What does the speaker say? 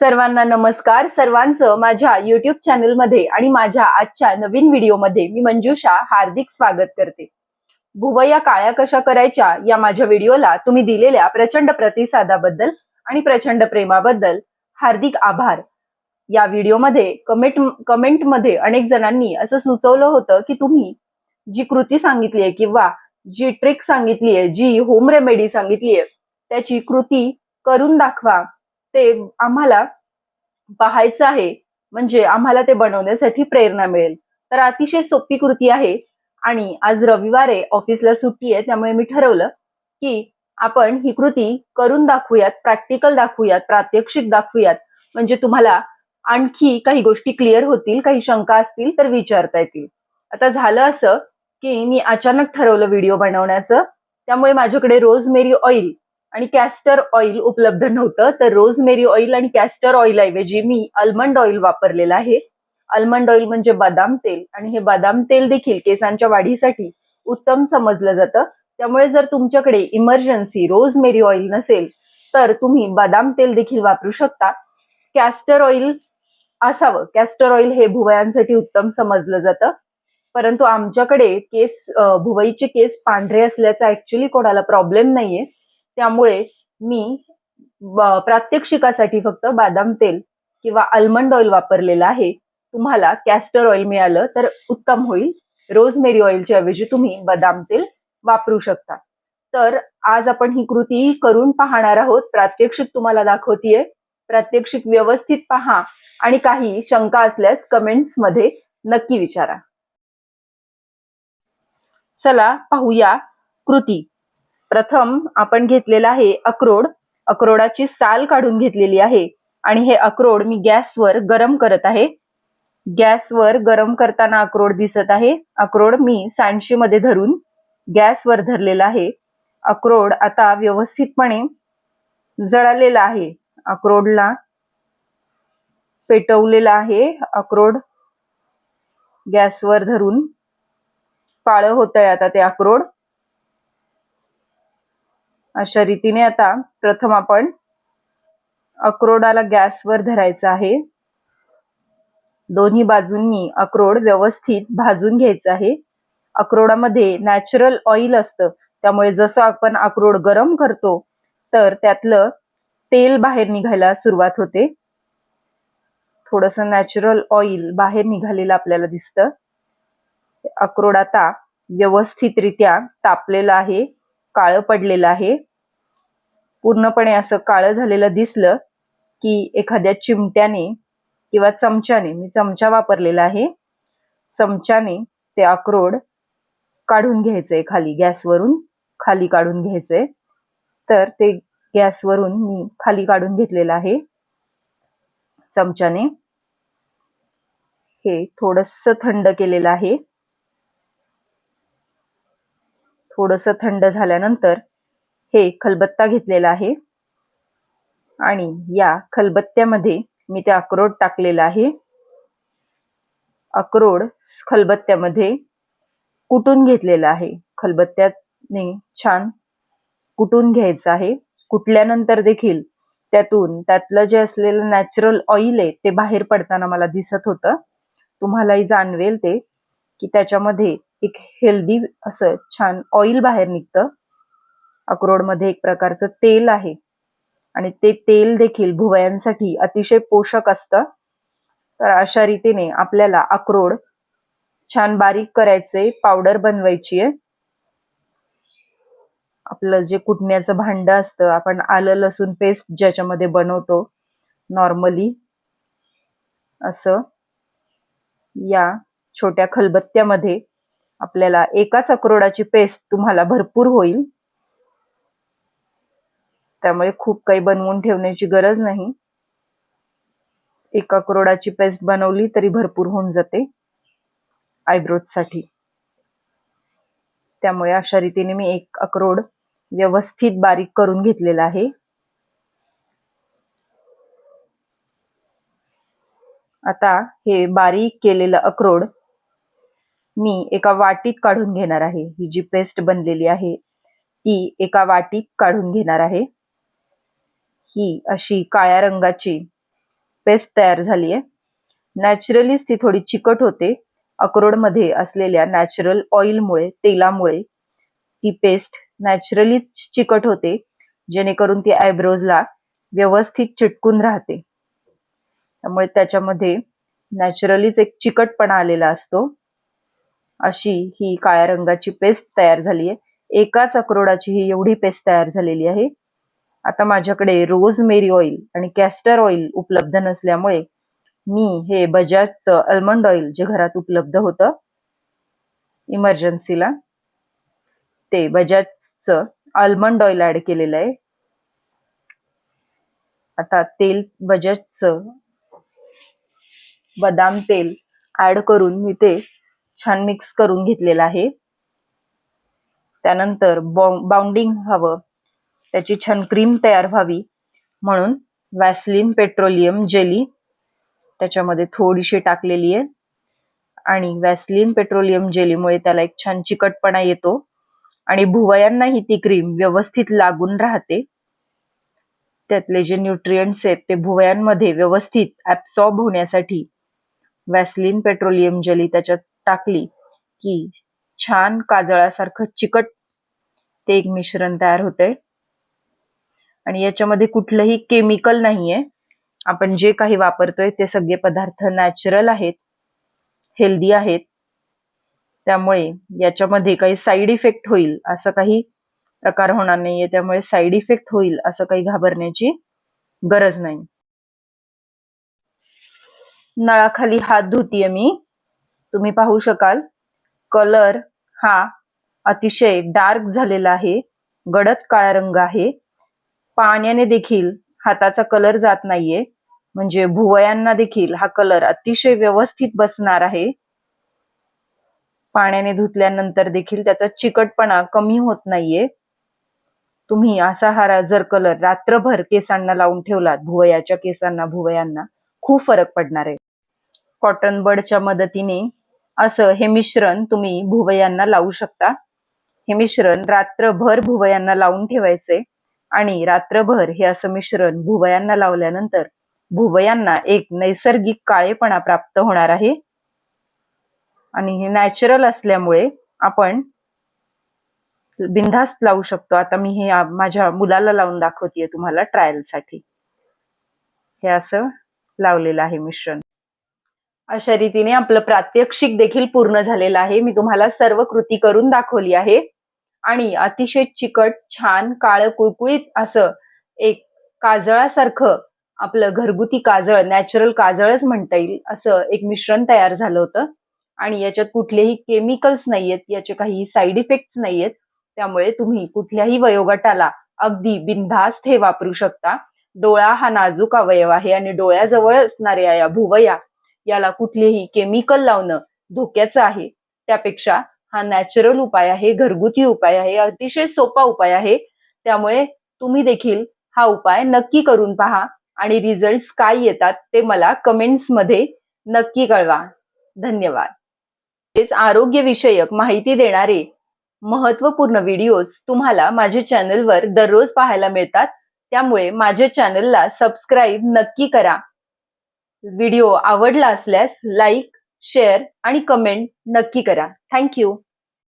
सर्वांना नमस्कार. सर्वांचं माझ्या युट्यूब चॅनलमध्ये आणि माझ्या आजच्या नवीन व्हिडिओमध्ये मी मंजुषा हार्दिक स्वागत करते. भुवया काळ्या कशा करायच्या या माझ्या व्हिडिओला तुम्ही दिलेल्या प्रचंड प्रतिसादाबद्दल आणि प्रचंड प्रेमाबद्दल हार्दिक आभार. या व्हिडिओमध्ये कमेंट कमेंटमध्ये अनेक जणांनी असं सुचवलं होतं की तुम्ही जी कृती सांगितली आहे किंवा जी ट्रिक सांगितली आहे जी होम रेमेडी सांगितली आहे त्याची कृती करून दाखवा. ते आम्हाला पाहायचं आहे. म्हणजे आम्हाला ते बनवण्यासाठी प्रेरणा मिळेल. तर अतिशय सोपी कृती आहे. आणि आज रविवार आहे ऑफिसला सुट्टी आहे त्यामुळे मी ठरवलं की आपण ही कृती करून दाखवूयात प्रॅक्टिकल दाखवूयात प्रात्यक्षिक दाखवूयात. म्हणजे तुम्हाला आणखी काही गोष्टी क्लिअर होतील काही शंका असतील तर विचारता येतील. आता झालं असं की मी अचानक ठरवलं व्हिडिओ बनवण्याचं. त्यामुळे माझ्याकडे रोजमेरी ऑइल आणि कॅस्टर ऑइल उपलब्ध नव्हतं. तर रोजमेरी ऑइल आणि कॅस्टर ऑइल ऐवजी मी अल्मंड ऑइल वापरलेलं आहे. अल्मंड ऑइल म्हणजे बदाम तेल. आणि हे बदाम तेल देखील केसांच्या वाढीसाठी उत्तम समजलं जातं. त्यामुळे जर तुमच्याकडे इमर्जन्सी रोजमेरी ऑइल नसेल तर तुम्ही बदाम तेल देखील वापरू शकता. कॅस्टर ऑइल असावं. कॅस्टर ऑइल हे भुवयांसाठी उत्तम समजलं जातं. परंतु आमच्याकडे केस भुवईचे केस पांढरे असल्याचा ऍक्च्युली कोणाला प्रॉब्लेम नाहीये. त्यामुळे मी प्रात्यक्षिकासाठी फक्त बदाम तेल किंवा आल्मंड ऑइल वापरलेलं आहे. तुम्हाला कॅस्टर ऑइल मिळालं तर उत्तम होईल. रोजमेरी ऑइलच्या ऐवजी तुम्ही बदाम तेल वापरू शकता. तर आज आपण ही कृती करून पाहणार आहोत. प्रात्यक्षिक तुम्हाला दाखवतीये. प्रात्यक्षिक व्यवस्थित पहा आणि काही शंका असल्यास कमेंट्समध्ये नक्की विचारा. चला पाहूया कृती. प्रथम आपण घेतलेला आहे अक्रोड. अक्रोडाची साल काढून घेतलेली आहे. आणि हे अक्रोड मी गॅसवर गरम करत आहे. गॅसवर गरम करताना अक्रोड दिसत आहे. अक्रोड मी सांडशी मध्ये धरून गॅसवर धरलेला आहे. अक्रोड आता व्यवस्थितपणे जळालेला आहे. अक्रोडला पेटवलेला आहे. अक्रोड गॅसवर धरून काळं होत आहे आता ते अक्रोड. अशा रीतीने आता प्रथम आपण अक्रोडाला गॅसवर धरायचं आहे. दोन्ही बाजूंनी अक्रोड व्यवस्थित भाजून घ्यायचं आहे. अक्रोडामध्ये नॅचरल ऑइल असतं. त्यामुळे जसं आपण अक्रोड गरम करतो तर त्यातलं तेल बाहेर निघायला सुरुवात होते. थोडस नॅचरल ऑइल बाहेर निघालेलं आपल्याला दिसतं. अक्रोड आता व्यवस्थितरित्या तापलेलं आहे. काळं पडलेलं आहे. पूर्णपणे असं काळं झालेलं दिसलं की एखाद्या चिमट्याने किंवा चमच्याने मी चमचा वापरलेला आहे. चमच्याने ते अक्रोड काढून घ्यायचंय खाली गॅसवरून खाली काढून घ्यायचंय. तर ते गॅसवरून मी खाली काढून घेतलेलं आहे. चमच्याने हे थोडस थंड केलेलं आहे. थोडस थंड झाल्यानंतर हे खलबत्ता घेतलेला आहे. आणि या खलबत्त्यामध्ये मी ते अक्रोड टाकलेलं आहे. अक्रोड खलबत्त्यामध्ये कुटून घेतलेला आहे. खलबत्त्याने छान कुटून घ्यायचं आहे. कुटल्यानंतर देखील त्यातून त्यातलं जे असलेलं नॅचरल ऑइल आहे ते बाहेर पडताना मला दिसत होतं. तुम्हालाही जाणवेल ते की त्याच्यामध्ये एक हेल्दी असं छान ऑइल बाहेर निघतं. अक्रोडमध्ये एक प्रकारचं तेल आहे. आणि ते तेल देखील भुवयांसाठी अतिशय पोषक असतं. तर अशा रीतीने आपल्याला अक्रोड छान बारीक करायचे पावडर बनवायची आहे आपलं जे कुटण्याचं भांड असतं आपण आलं लसूण पेस्ट ज्याच्यामध्ये बनवतो नॉर्मली असं या छोट्या खलबत्त्यामध्ये आपल्याला एकाच अक्रोडाची पेस्ट तुम्हाला भरपूर होईल. त्यामुळे खूप काही बनवून ठेवण्याची गरज नाही. एक अक्रोडाची पेस्ट बनवली तरी भरपूर होऊन जाते आयब्रोजसाठी. त्यामुळे अशा रीतीने मी एक अक्रोड व्यवस्थित बारीक करून घेतलेला आहे. आता हे बारीक केलेलं अक्रोड मी एका वाटीत काढून घेणार आहे. ही जी पेस्ट बनलेली आहे ती एका वाटीत काढून घेणार आहे. ही अशी काळ्या रंगाची पेस्ट तयार झाली आहे. नॅचरलीच ती थोडी चिकट होते. अक्रोडमध्ये असलेल्या नॅचरल ऑइलमुळे तेलामुळे ती पेस्ट नॅचरलीच चिकट होते जेणेकरून ती आयब्रोजला व्यवस्थित चिटकून राहते. त्यामुळे त्याच्यामध्ये नॅचरलीच एक चिकटपणा आलेला असतो. अशी ही काळ्या रंगाची पेस्ट तयार झाली आहे. एकाच अक्रोडाची ही एवढी पेस्ट तयार झालेली आहे. आता माझ्याकडे रोज मेरी ऑइल आणि कॅस्टर ऑइल उपलब्ध नसल्यामुळे मी हे बजाजचं अल्मंड ऑइल जे घरात उपलब्ध होतं इमर्जन्सीला ते बजाजचं आल्मंड ऑइल ऍड केलेलं आहे. आता तेल बजाजचं बदाम तेल ऍड करून मी ते छान मिक्स करून घेतलेलं आहे. त्यानंतर बाउंडिंग व्हावं त्याची छान क्रीम तयार व्हावी. म्हणून वॅसलिन पेट्रोलियम जेली त्याच्यामध्ये थोडीशी टाकलेली आहे. आणि वॅसलिन पेट्रोलियम जेलीमुळे त्याला एक छान चिकटपणा येतो. आणि भुवयांनाही ती क्रीम व्यवस्थित लागून राहते. त्यातले जे न्यूट्रियंट्स आहेत ते भुवयांमध्ये व्यवस्थित ऍब्सॉर्ब होण्यासाठी वॅसलिन पेट्रोलियम जेली त्याच्यात टाकली की छान काजळासारखं चिकट ते एक मिश्रण तयार होतंय. आणि याच्यामध्ये कुठलंही केमिकल नाहीये. आपण जे काही वापरतोय ते सगळे पदार्थ नॅचरल आहेत हेल्दी आहेत. त्यामुळे याच्यामध्ये काही साईड इफेक्ट होईल असं काही प्रकार होणार नाहीये. त्यामुळे साईड इफेक्ट होईल असं काही घाबरण्याची गरज नाही. नळाखाली हात धुतीये मी. तुम्ही पाहू शकाल. कलर हा अतिशय डार्क झालेला आहे. गडद काळा रंग आहे. पाण्याने देखील हाताचा कलर जात नाहीये. म्हणजे भुवयांना देखील हा कलर अतिशय व्यवस्थित बसणार आहे. पाण्याने धुतल्यानंतर देखील त्याचा चिकटपणा कमी होत नाहीये. तुम्ही असा हा जर कलर रात्रभर केसांना लावून ठेवलात भुवयाच्या केसांना भुवयांना खूप फरक पडणार आहे. कॉटन बडच्या मदतीने असं हे मिश्रण तुम्ही भुवयांना लावू शकता. हे मिश्रण रात्रभर भुवयांना लावून ठेवायचे आणि रात्रभर हे असं मिश्रण भुवयांना लावल्यानंतर भुवयांना एक नैसर्गिक काळेपणा प्राप्त होणार आहे. आणि हे नॅचरल असल्यामुळे आपण बिनधास्त लावू शकतो. आता मी हे माझ्या मुलाला लावून दाखवतेय तुम्हाला ट्रायलसाठी. हे असं लावलेलं आहे मिश्रण. अशा रीतीने आपलं प्रात्यक्षिक देखील पूर्ण झालेलं आहे. मी तुम्हाला सर्व कृती करून दाखवली आहे. आणि अतिशय चिकट छान काळ कुळकुळीत असं एक काजळासारखं आपलं घरगुती काजळ नॅचरल काजळच म्हणता येईल असं एक मिश्रण तयार झालं होतं. आणि याच्यात कुठलेही केमिकल्स नाहीयेत याचे काही साईड इफेक्ट्स नाहीयेत. त्यामुळे तुम्ही कुठल्याही वयोगटाला अगदी बिनधास्त हे वापरू शकता. डोळा हा नाजूक अवयव आहे आणि डोळ्याजवळ असणाऱ्या या भुवया याला कुठलेही केमिकल लावणं धोक्याचं आहे. त्यापेक्षा हा नॅचरल उपाय आहे घरगुती उपाय आहे अतिशय सोपा उपाय आहे. त्यामुळे तुम्ही देखील हा उपाय नक्की करून पहा आणि रिझल्ट काय येतात ते मला कमेंट्समध्ये नक्की कळवा. धन्यवाद. तेच आरोग्यविषयक माहिती देणारे महत्त्वपूर्ण व्हिडिओज तुम्हाला माझ्या चॅनलवर दररोज पाहायला मिळतात. त्यामुळे माझ्या चॅनलला सबस्क्राईब नक्की करा. व्हिडिओ आवडला असल्यास लाईक शेअर आणि कमेंट नक्की करा. थँक्यू.